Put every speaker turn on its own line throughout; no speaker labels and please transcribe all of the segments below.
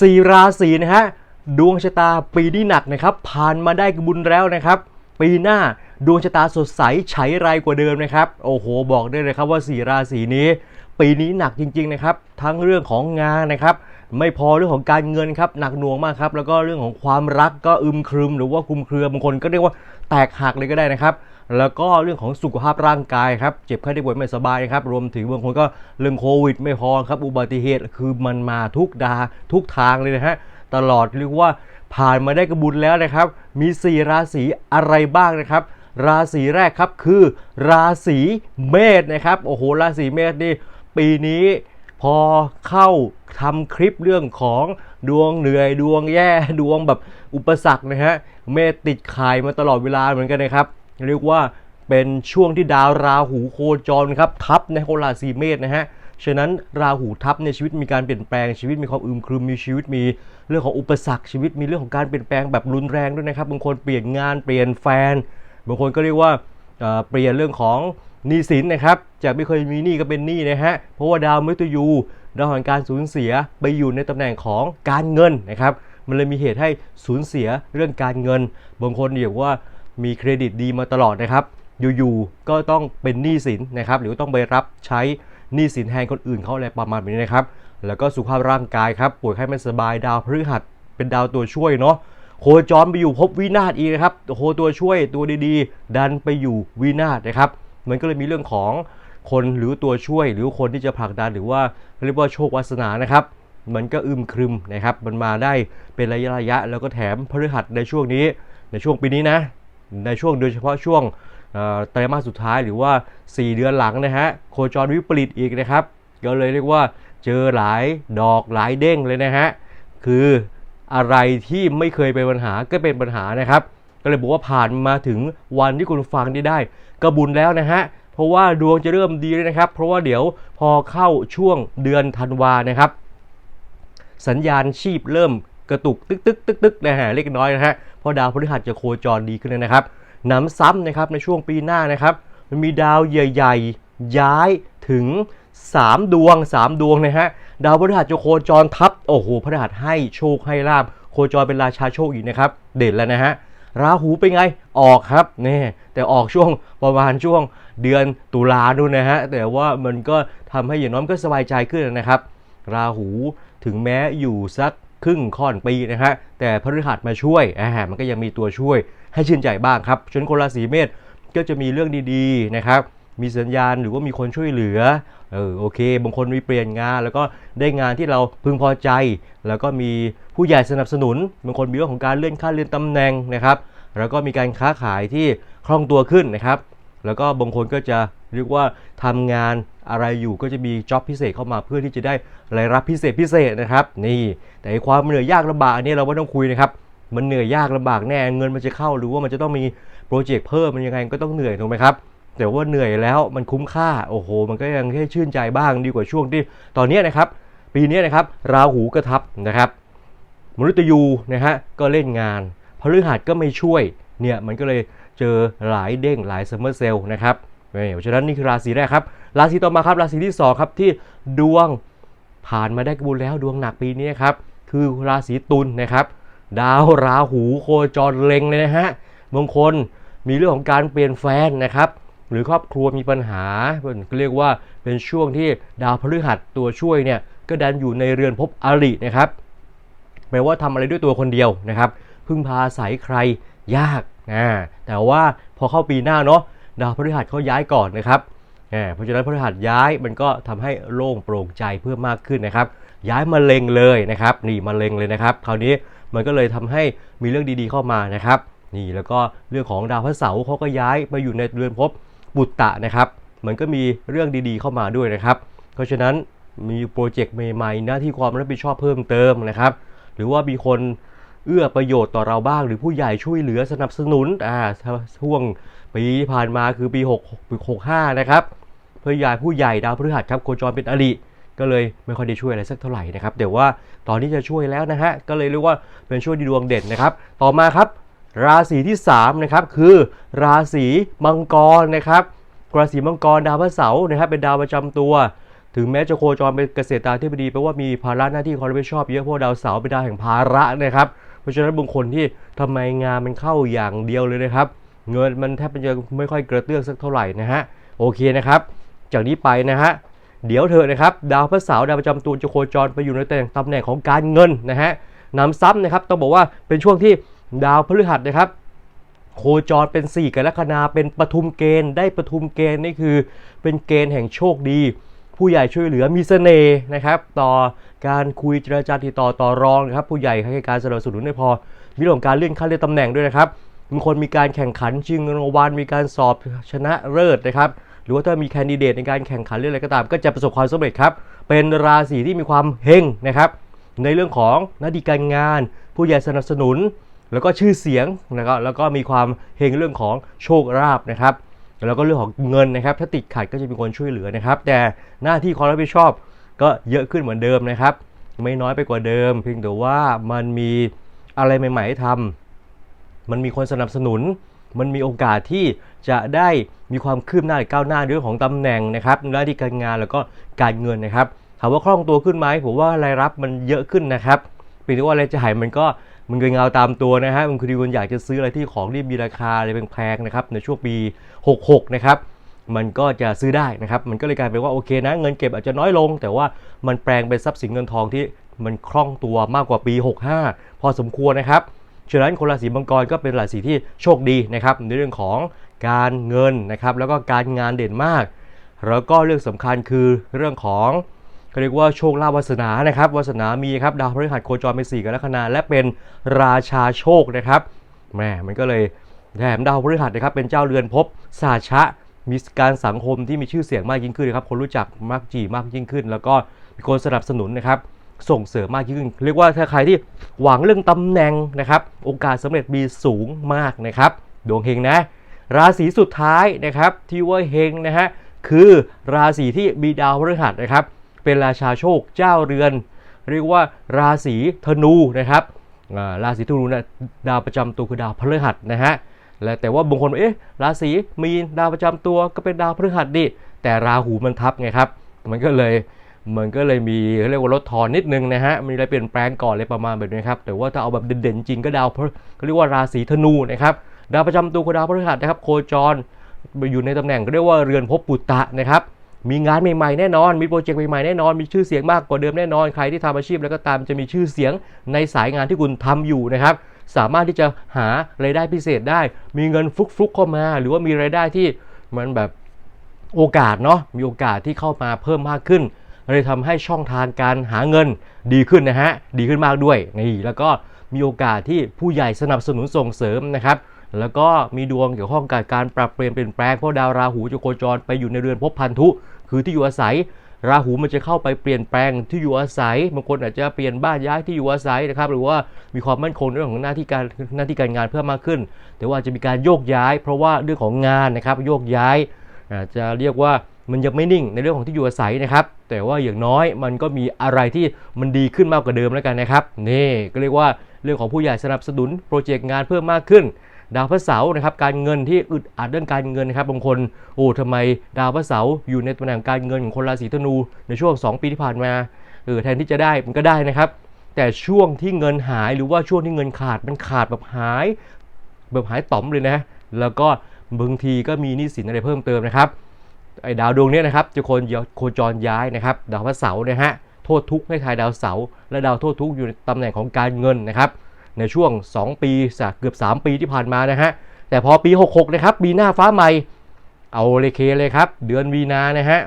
สี่ราศีนะฮะดวงชะตาปีนี้หนักนะครับ ผ่านมาได้บุญแล้วนะครับ ปีหน้าดวงชะตาสดใสไฉไรกว่าเดิมนะครับ โอ้โห บอกได้เลยครับว่าสี่ราศีนี้ ปีนี้หนักจริง ๆนะครับ ทั้งเรื่องของงานนะครับ ไม่พอเรื่องของการเงินครับหนักหน่วงมากครับ แล้วก็เรื่องของความรักก็อึมครึม หรือว่าคุมเครือบางคนก็เรียกว่าแตกหักเลยก็ได้นะครับ แล้วก็เรื่องของสุขภาพร่างกายครับ เจ็บไข้ได้ป่วยไม่สบายครับ รวมถึงบางคนก็เรื่องโควิดไม่พอครับ อุบัติเหตุคือมันมาทุกดาทุกทางเลยนะฮะ ตลอดเรียกว่าผ่านมาได้กระบุญแล้วนะครับ มี 4 ราศีอะไรบ้างนะครับ ราศีแรกครับคือ ราศีเมษนะครับ โอ้โห ราศีเมษนี่ปีนี้พอเข้าทำคลิปเรื่องของดวงเหนื่อยดวงแย่ดวงแบบอุปสรรคนะฮะเมษติดข่ายมาตลอดเวลาเหมือนกันนะครับ เรียกว่าเป็นช่วงที่ดาวราหูโคจรครับทับในโคราศีเมษนะฮะฉะนั้นราหูทับในชีวิตมีการเปลี่ยนแปลงชีวิตมีความอึมครึมมีชีวิตมีเรื่องของอุปสรรคชีวิตมีเรื่องของการเปลี่ยนแปลงแบบรุนแรงด้วยนะครับบางคนเปลี่ยนงานเปลี่ยนแฟนบางคนก็เรียกว่าเปลี่ยนเรื่องของหนี้สินนะครับจากไม่เคยมีหนี้ก็เป็นหนี้นะฮะเพราะว่าดาวมฤตยูดาวแห่งการสูญเสียไปอยู่ในตำแหน่งของการเงินนะครับมันเลยมีเหตุให้สูญเสียเรื่องการเงิน บางคนเรียกว่า มีเครดิตดีมาตลอดนะครับ อยู่ๆก็ต้องเป็นหนี้สินนะครับ หรือต้องไปรับใช้หนี้สินแทนคนอื่นเขาอะไรประมาณนี้นะครับ แล้วก็สุขภาพร่างกายครับป่วยไข้ไม่สบายดาวพฤหัสเป็นดาวตัวช่วยเนาะโคจรไปอยู่ภพวินาศอีกนะครับโอ้โหตัวช่วยตัวดีๆ ดันไปอยู่วินาศนะครับ มันก็เลยมีเรื่องของคนหรือตัวช่วยหรือคนที่จะผลักดันหรือว่าเรียกว่าโชควาสนานะครับ มันก็อึมครึมนะครับ มันมาได้เป็นระยะระยะ แล้วก็แถมพฤหัสในช่วงนี้ในช่วงปีนี้นะ ในช่วงโดยเฉพาะช่วงเอ่อไตรมาสสุดท้ายหรือว่า 4 เดือนหลังนะฮะโคจรวิปริตอีกนะครับ ก็เลยเรียกว่าเจอหลายดอกหลายเด้งเลยนะฮะคืออะไรที่ไม่เคยเป็นปัญหาก็เป็นปัญหานะครับ ก็เลยบอกว่าผ่านมาถึงวันที่คุณฟังได้ได้ก็บุญแล้วนะฮะเพราะว่าดวงจะเริ่มดีเลยนะครับ เพราะว่าเดี๋ยวพอเข้าช่วงเดือนธันวานะครับ สัญญาณชีพเริ่ม กระตุกตึกตึกตึกตึกนะฮะเล็กน้อยนะฮะเพราะดาวพฤหัสจะโคจรดีขึ้นเลยนะครับหนำซ้ำนะครับในช่วงปีหน้านะครับมันมีดาวใหญ่ๆ ย้ายถึง 3 ดวง 3 ดวงนะฮะดาวพฤหัสจะโคจรทับโอ้โหพฤหัสให้โชคให้ลาบโคจรเป็นราชาโชคอีกนะครับ เด่นแล้วนะฮะราหูเป็นไงออกครับนี่แต่ออกช่วงประมาณช่วงเดือนตุลาดูนนะฮะแต่ว่ามันก็ทำให้อย่างน้อยก็สบายใจขึ้นนะครับ ราหูถึงแม้อยู่สัก ครึ่งค่อนปีนะฮะแต่พฤหัสมาช่วยอ่ามันก็ยังมีตัวช่วยให้ชื่นใจบ้างครับชนคนราศีเมษก็จะมีเรื่องดีๆนะครับมีสัญญาณหรือว่ามีคนช่วยเหลือ เออโอเค บางคนมีเปลี่ยนงาน แล้วก็ได้งานที่เราพึงพอใจ แล้วก็มีผู้ใหญ่สนับสนุน บางคนมีเรื่องของการเลื่อนขั้นเลื่อนตำแหน่งนะครับ แล้วก็มีการค้าขายที่คล่องตัวขึ้นนะครับ แล้วก็บางคนก็จะเรียกว่าทำงาน อะไรอยู่ก็จะมีจ็อบพิเศษเข้ามาเพื่อที่จะได้รายรับพิเศษพิเศษนะครับ นี่แต่ความเหนื่อยยากลำบากอันนี้เราไม่ต้องคุยนะครับมันเหนื่อยยากลำบากแน่เงินมันจะเข้าหรือว่ามันจะต้องมีโปรเจกต์เพิ่มมันยังไงก็ต้องเหนื่อยถูกไหมครับแต่ว่าเหนื่อยแล้วมันคุ้มค่าโอ้โห มันก็ยังแค่ชื่นใจบ้างดีกว่าช่วงที่ตอนนี้นะครับ ปีนี้นะครับราหูกระทับนะครับมฤตยูนะฮะก็เล่นงานพฤหัสก็ไม่ช่วยเนี่ยมันก็เลยเจอหลายเด้งหลายซัมเมอร์เซลล์นะครับ เพราะฉะนั้นนี่คือราศีแรกครับ ราศีต่อมาครับ ราศีที่สองครับที่ดวงผ่านมาได้กบุญแล้วดวงหนักปีนี้ครับคือราศีตุลนะครับ ดาวราหูโคจรเล็งเลยนะฮะบางคนมีเรื่องของการเปลี่ยนแฟนนะครับหรือครอบครัวมีปัญหาเรียกว่าเป็นช่วงที่ดาวพฤหัสตัวช่วยเนี่ยก็ดันอยู่ในเรือนภพอรินะครับแปลว่าทำอะไรด้วยตัวคนเดียวนะครับ พึ่งพาอาศัยใครยากอ่าแต่ว่าพอเข้าปีหน้าเนาะ ดาวพฤหัสเขาย้ายก่อนนะครับอ่เพราะฉะนั้นพฤหัสย้ายมันก็ทำให้โล่งโปร่งใจเพิ่มมากขึ้นนะครับ ย้ายมาเล็งเลยนะครับ นี่มาเล็งเลยนะครับ คราวนี้มันก็เลยทำให้มีเรื่องดีๆเข้ามานะครับ นี่แล้วก็เรื่องของดาวพระเสาร์เขาก็ย้ายมาอยู่ในเรือนภพบุตตะนะครับ มันก็มีเรื่องดีๆเข้ามาด้วยนะครับ เพราะฉะนั้นมีโปรเจกต์ใหม่ๆหน้าที่ความรับผิดชอบเพิ่มเติมนะครับ หรือว่ามีคน เอื้อประโยชน์ต่อเราบ้าง หรือผู้ใหญ่ช่วยเหลือสนับสนุนอ่าช่วงปีที่ผ่านมาคือปี6ปี65นะครับเพื่อใหญ่ผู้ใหญ่ดาวพฤหัสครับโคจรเป็นอริก็เลยไม่ค่อยได้ช่วยอะไรสักเท่าไหร่นะครับเดี๋ยวว่าตอนนี้จะช่วยแล้วนะฮะก็เลยเรียกว่าเป็นช่วยดีดวงเด่นนะครับ ต่อมาครับราศีที่3นะครับคือราศีมังกรนะครับราศีมังกรดาวพระเสาร์นะครับเป็นดาวประจำตัว ถึงแม้จะโคจรเป็นเกษตราธิบดีแปลว่ามีภาระหน้าที่ความรับผิดชอบเยอะเพราะดาวเสาร์เป็นดาวแห่งภาระนะครับ ราะฉะนั้นบางคนที่ทำไมงานมันเข้าอย่างเดียวเลยนะครับ เงินมันแทบจะไม่ค่อยกระเตื้องสักเท่าไหร่นะฮะโอเคนะครับ จากนี้ไปนะฮะเดี๋ยวเธอนะครับ ดาวพฤหัสดาวประจำตัวจะโคจรไปอยู่ในตำแหน่งตำแหน่งของการเงินนะฮะนำซ้ำนะครับต้องบอกว่าเป็นช่วงที่ดาวพฤหัสนะครับโคจรเป็น 4กรกฎาเป็นปทุมเกณฑ์ได้ปทุมเกณฑ์นี่คือเป็นเกณฑ์แห่งโชคดี ผู้ใหญ่ช่วยเหลือมีเสน่ห์นะครับต่อการคุยเจรจาติดต่อต่อรองนะครับผู้ใหญ่ให้การสนับสนุนไม่พอมีเรื่องการเลื่อนขั้นเลื่อนตำแหน่งด้วยนะครับบางคนมีการแข่งขันชิงรางวัลมีการสอบชนะเลิศนะครับหรือว่าถ้ามีแคนดิเดตในการแข่งขันเรื่องอะไรก็ตาม ก็จะประสบความสำเร็จครับเป็นราศีที่มีความเฮงนะครับในเรื่องของหน้าที่การงาน ผู้ใหญ่สนับสนุน แล้วก็ชื่อเสียงนะครับแล้วก็มีความเฮงเรื่องของโชคลาภนะครับ แล้วก็เรื่องของเงินนะครับ ถ้าติดขัดก็จะมีคนช่วยเหลือนะครับ แต่หน้าที่ความรับผิดชอบก็เยอะขึ้นเหมือนเดิมนะครับ ไม่น้อยไปกว่าเดิม เพียงแต่ว่ามันมีอะไรใหม่ๆให้ทำมันมีคนสนับสนุน มันมีโอกาสที่จะได้มีความคืบหน้าหรือก้าวหน้าเรื่องของตำแหน่งนะครับหน้าที่การงานแล้วก็การเงินนะครับถามว่าคล่องตัวขึ้นไหมผมว่ารายรับมันเยอะขึ้นนะครับเพียงแต่ว่าอะไรายจ่ายมันก็ มันเงเงาตามตัวนะฮะบางทีคนอยากจะซื้ออะไรที่ของที่มีราคาอะไรแพงๆนะครับในช่วงปี 66 นะครับ มันก็จะซื้อได้นะครับ มันก็เลยกลายเป็นว่าโอเคนะ เงินเก็บอาจจะน้อยลง แต่ว่ามันแปลงเป็นทรัพย์สินเงินทองที่มันคล่องตัวมากกว่าปี 65 พอสมควรนะครับฉะนั้นคนราศีมังกรก็เป็นราศีที่โชคดีนะครับในเรื่องของการเงินนะครับแล้วก็การงานเด่นมาก แล้วก็เรื่องสำคัญคือเรื่องของ เรียกว่าโชคลาภวาสนานะครับวาสนามีครับดาวพฤหัสโคจรเป็นสี่กรกฎาคมและเป็นราชาโชคนะครับแหมมันก็เลยแถมดาวพฤหัสนะครับเป็นเจ้าเรือนภพสาชะมีการสังคมที่มีชื่อเสียงมากยิ่งขึ้นนะครับคนรู้จักมากจีมากยิ่งขึ้น แล้วก็มีคนสนับสนุนนะครับส่งเสริมมากยิ่งขึ้น เรียกว่าถ้าใครที่หวังเรื่องตำแหน่งนะครับโอกาสสำเร็จมีสูงมากนะครับดวงเฮงนะ ราศีสุดท้ายนะครับที่ว่าเฮงนะฮะคือราศีที่มีดาวพฤหัสนะครับ เป็นราชาโชคเจ้าเรือน เรียกว่าราศีธนูนะครับราศีธนูนะดาวประจำตัวคือดาวพฤหัสนะฮะและแต่ว่าบางคนบอกเอ๊ะราศีมีดาวประจำตัวก็เป็นดาวพฤหัสดิแต่ราหูมันทับไงครับ มันก็เลยมันก็เลยมีเรียกว่าลดทอนนิดนึงนะฮะมีอะไรเปลี่ยนแปลงก่อนเลยประมาณแบบนี้ครับแต่ว่าถ้าเอาแบบเด่นๆจริงก็ดาวพฤก็เรียกว่าราศีธนูนะครับดาวประจำตัวคือดาวพฤหัสนะครับ โคจรไปอยู่ในตำแหน่งเรียกว่าเรือนภพปุตตะนะครับ มีงานใหม่ๆแน่นอน มีโปรเจกต์ใหม่ๆแน่นอน มีชื่อเสียงมากกว่าเดิมแน่นอน ใครที่ทำอาชีพแล้วก็ตามจะมีชื่อเสียงในสายงานที่คุณทำอยู่นะครับ สามารถที่จะหารายได้พิเศษได้ มีเงินฟลุกๆเข้ามา หรือว่ามีรายได้ที่มันแบบโอกาสเนาะ มีโอกาสที่เข้ามาเพิ่มมากขึ้น เลยทำให้ช่องทางการหาเงินดีขึ้นนะฮะ ดีขึ้นมากด้วย นี่ แล้วก็มีโอกาสที่ผู้ใหญ่สนับสนุนส่งเสริมนะครับ แล้วก็มีดวงเกี่ยวข้องกับการปรับเปลี่ยนเปลี่ยนแปลงเพราะดาวราหูจะโคจรไปอยู่ในเรือนภพพันธุ คือที่อยู่อาศัย ราหูมันจะเข้าไปเปลี่ยนแปลงที่อยู่อาศัยบางคนอาจจะเปลี่ยนบ้านย้ายที่อยู่อาศัยนะครับหรือว่ามีความมั่นคงเรื่องของหน้าที่การหน้าที่การงานเพิ่มมากขึ้น แต่ว่าจะมีการโยกย้าย เพราะว่าเรื่องของงานนะครับโยกย้ายอาจจะเรียกว่ามันยังไม่นิ่งในเรื่องของที่อยู่อาศัยนะครับ แต่ว่าอย่างน้อยมันก็มีอะไรที่มันดีขึ้นมากกว่าเดิมแล้วกันนะครับนี่ก็เรียกว่าเรื่องของผู้ใหญ่สนับสนุนโปรเจกต์งานเพิ่มมากขึ้น ดาวพระเสาร์นะครับการเงินที่อึดอัดเรื่องการเงินนะครับบางคนโอ้ทำไมดาวพระเสาร์อยู่ในตำแหน่งการเงินของคนราศีธนูในช่วง 2 ปีที่ผ่านมาเออแทนที่จะได้มันก็ได้นะครับ แต่ช่วงที่เงินหายหรือว่าช่วงที่เงินขาดมันขาดแบบหาย แบบหายต่อมเลยนะ แล้วก็บางทีก็มีหนี้สินอะไรเพิ่มเติมนะครับไอ้ดาวดวงนี้นะครับจะโคโคจรย้ายนะครับ ดาวพระเสาร์นะฮะโทษทุกข์ให้ทายดาวเสาร์และดาวโทษทุกข์อยู่ในตำแหน่งของการเงินนะครับ ในช่วง 2 ปีจากเกือบ 3 ปีที่ผ่านมานะฮะ แต่พอปี 66 นะครับปีหน้าฟ้าใหม่ เอาเลยเคเลยครับ เดือนวีนานะฮะ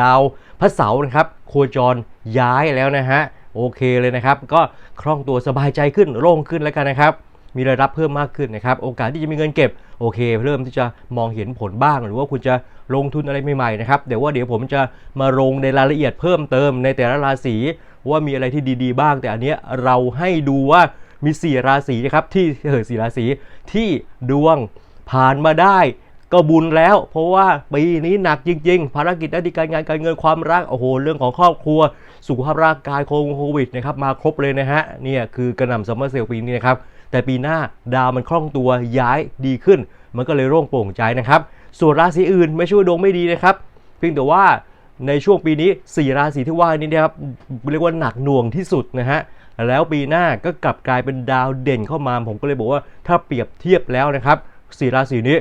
ดาวพระเสาร์นะครับ โคจรย้ายแล้วนะฮะ โอเคเลยนะครับ ก็คล่องตัวสบายใจขึ้นโล่งขึ้นแล้วกันนะครับ มีรายรับเพิ่มมากขึ้นนะครับ โอกาสที่จะมีเงินเก็บโอเค เริ่มที่จะมองเห็นผลบ้าง หรือว่าคุณจะลงทุนอะไรใหม่ๆนะครับเดี๋ยวว่าเดี๋ยวผมจะมาลงในรายละเอียดเพิ่มเติมในแต่ละราศีว่ามีอะไรที่ดีๆบ้าง แต่อันเนี้ยเราให้ดูว่ามี 4 ราศีนะครับที่เออสี่ราศีที่ดวงผ่านมาได้ก็บุญแล้ว เพราะว่าปีนี้หนักจริง ๆ ภารกิจหน้าที่การงานการเงินความรักโอ้โหเรื่องของครอบครัว สุขภาพร่างกายโควิดนะครับมาครบเลยนะฮะเนี่ยคือกระหน่ำซัมเมอร์เซลปีนี้นะครับ แต่ปีหน้าดาวมันคล่องตัวย้ายดีขึ้น มันก็เลยโล่งโปร่งใจนะครับ ส่วนราศีอื่นไม่ช่วยดวงไม่ดีนะครับเพียงแต่ว่าในช่วงปีนี้ 4 ราศีที่ว่านี้นะครับเรียกว่าหนักหน่วงที่สุดนะฮะแล้วปีหน้าก็กลับกลายเป็นดาวเด่นเข้ามา ผมก็เลยบอกว่าถ้าเปรียบเทียบแล้วนะครับ4ราศีนี้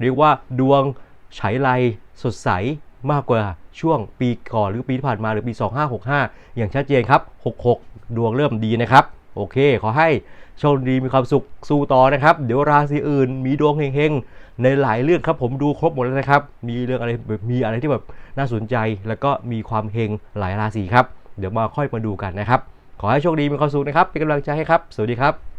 เรียกว่าดวงฉายไรสดใสมากกว่าช่วงปีก่อนหรือปีที่ผ่านมาหรือปี 2565 อย่างชัดเจนครับ 66 ดวงเริ่มดีนะครับ โอเค ขอให้โชคดีมีความสุขสู้ต่อนะครับ เดี๋ยวราศีอื่น มีดวงเฮงๆ ในหลายเรื่องครับผมดูครบหมดแล้วนะครับ มีเรื่องอะไรมีอะไรที่แบบน่าสนใจ แล้วก็มีความเฮงหลายราศีครับ เดี๋ยวมาค่อยมาดูกันนะครับ ขอให้โชคดีมีความสุขนะครับ เป็นกำลังใจให้ครับ สวัสดีครับ